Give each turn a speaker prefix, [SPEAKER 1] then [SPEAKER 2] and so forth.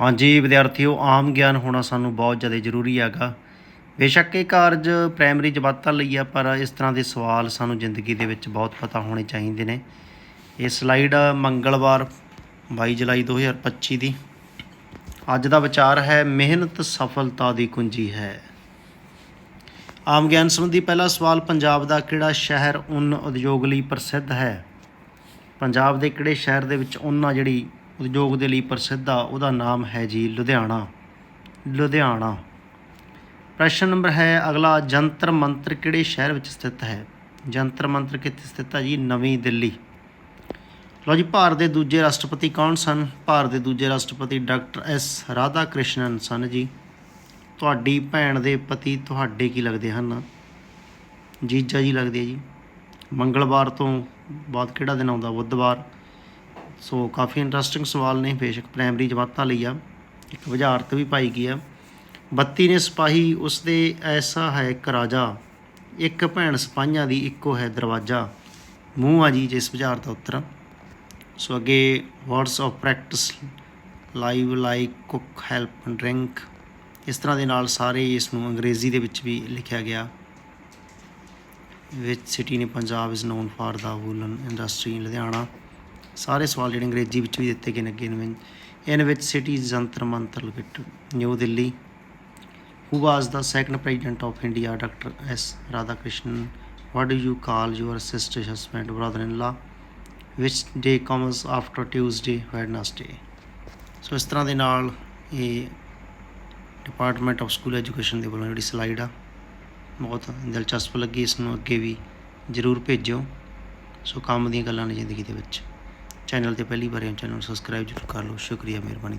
[SPEAKER 1] ਹਾਂਜੀ, ਵਿਦਿਆਰਥੀਓ, ਆਮ ਗਿਆਨ ਹੋਣਾ ਸਾਨੂੰ ਬਹੁਤ ਜ਼ਿਆਦਾ ਜ਼ਰੂਰੀ ਹੈਗਾ। ਬੇਸ਼ੱਕ ਇਹ ਕਾਰਜ ਪ੍ਰਾਇਮਰੀ ਜਮਾਤਾਂ ਲਈ ਆ, ਪਰ ਇਸ ਤਰ੍ਹਾਂ ਦੇ ਸਵਾਲ ਸਾਨੂੰ ਜ਼ਿੰਦਗੀ ਦੇ ਵਿੱਚ ਬਹੁਤ ਪਤਾ ਹੋਣੇ ਚਾਹੀਦੇ ਨੇ। ਇਹ ਸਲਾਈਡ ਮੰਗਲਵਾਰ 22 ਜੁਲਾਈ 2025 ਦੀ। ਅੱਜ ਦਾ ਵਿਚਾਰ ਹੈ, ਮਿਹਨਤ, ਸਫਲਤਾ ਦੀ ਕੁੰਜੀ ਹੈ। ਆਮ ਗਿਆਨ ਸੰਬੰਧੀ ਪਹਿਲਾ ਸਵਾਲ, ਪੰਜਾਬ ਦਾ ਕਿਹੜਾ ਸ਼ਹਿਰ ਉੱਨ ਉਦਯੋਗ ਲਈ ਪ੍ਰਸਿੱਧ ਹੈ? ਪੰਜਾਬ ਦੇ ਕਿਹੜੇ ਸ਼ਹਿਰ ਦੇ ਵਿੱਚ ਉਹਨਾਂ ਜਿਹੜੀ ਉਦਯੋਗ ਦੇ ਲਈ ਪ੍ਰਸਿੱਧ ਆ, ਉਹਦਾ ਨਾਮ ਹੈ ਜੀ ਲੁਧਿਆਣਾ। ਲੁਧਿਆਣਾ। ਪ੍ਰਸ਼ਨ ਨੰਬਰ ਹੈ, ਅਗਲਾ, ਜੰਤਰ ਮੰਤਰ ਕਿਹੜੇ ਸ਼ਹਿਰ ਵਿੱਚ ਸਥਿਤ ਹੈ? ਜੰਤਰ ਮੰਤਰ ਕਿੱਥੇ ਸਥਿਤ ਹੈ ਜੀ? ਨਵੀਂ ਦਿੱਲੀ। ਲਓ ਜੀ, ਭਾਰਤ ਦੇ ਦੂਜੇ ਰਾਸ਼ਟਰਪਤੀ ਕੌਣ ਸਨ? ਭਾਰਤ ਦੇ ਦੂਜੇ ਰਾਸ਼ਟਰਪਤੀ ਡਾਕਟਰ ਐਸ ਰਾਧਾ ਕ੍ਰਿਸ਼ਨਨ ਸਨ ਜੀ। ਤੁਹਾਡੀ ਭੈਣ ਦੇ ਪਤੀ ਤੁਹਾਡੇ ਕੀ ਲੱਗਦੇ ਹਨ? ਜੀਜਾ ਜੀ ਲੱਗਦੇ ਆ ਜੀ। ਮੰਗਲਵਾਰ ਤੋਂ ਬਾਅਦ ਕਿਹੜਾ ਦਿਨ ਆਉਂਦਾ? ਬੁੱਧਵਾਰ। ਸੋ ਕਾਫੀ ਇੰਟਰਸਟਿੰਗ ਸਵਾਲ ਨੇ, ਬੇਸ਼ੱਕ ਪ੍ਰਾਇਮਰੀ ਜਮਾਤਾਂ ਲਈ ਆ। ਇੱਕ ਵਜ਼ਾਰਤ ਵੀ ਪਾਈ ਗਈ ਆ। ਬੱਤੀ ਨੇ ਸਿਪਾਹੀ ਉਸਦੇ ਐਸਾ ਹੈ ਇੱਕ ਰਾਜਾ, ਇੱਕ ਭੈਣ ਸਿਪਾਹੀਆਂ ਦੀ ਇੱਕੋ ਹੈ ਦਰਵਾਜ਼ਾ। ਮੂੰਹ ਆ ਜੀ ਜਿਸ ਬੁਝਾਰਤ ਦਾ ਉੱਤਰ। ਸੋ ਅੱਗੇ words of practice live like cook help drink ਇਸ ਤਰ੍ਹਾਂ ਦੇ ਨਾਲ ਸਾਰੇ ਇਸ ਨੂੰ ਅੰਗਰੇਜ਼ੀ ਦੇ ਵਿੱਚ ਵੀ ਲਿਖਿਆ ਗਿਆ। ਵਿਚ ਸਿਟੀ ਨੇ Punjab is known for the woolen industry Ludhiana ਸਾਰੇ ਸਵਾਲ ਜਿਹੜੇ ਅੰਗਰੇਜ਼ੀ ਵਿੱਚ ਵੀ ਦਿੱਤੇ ਗਏ ਨੇ ਅਗੇਨ ਵਿੱਚ ਇਨ which city Jantar Mantar located new Delhi who was the second president of India doctor S Radha Krishna what do you call your sister husband brother-in-law which day comes after tuesday wednesday so ਇਸ ਤਰ੍ਹਾਂ ਦੇ ਨਾਲ ਇਹ department of school education ਦੇ ਵੱਲੋਂ ਜਿਹੜੀ slide ਆ ਬਹੁਤ ਦਿਲਚਸਪ ਲੱਗੀ ਇਸ ਨੂੰ ਅੱਗੇ ਵੀ ਜ਼ਰੂਰ ਭੇਜੋ ਸੋ ਕੰਮ ਦੀਆਂ ਗੱਲਾਂ ਨੇ ਜ਼ਿੰਦਗੀ ਦੇ ਵਿੱਚ ਚੈਨਲ ਤੇ ਪਹਿਲੀ ਵਾਰ ਆਏ ਚੈਨਲ ਨੂੰ ਸਬਸਕ੍ਰਾਈਬ ਜ਼ਰੂਰ ਕਰ ਲਓ। ਸ਼ੁਕਰੀਆ ਮਿਹਰਬਾਨੀ।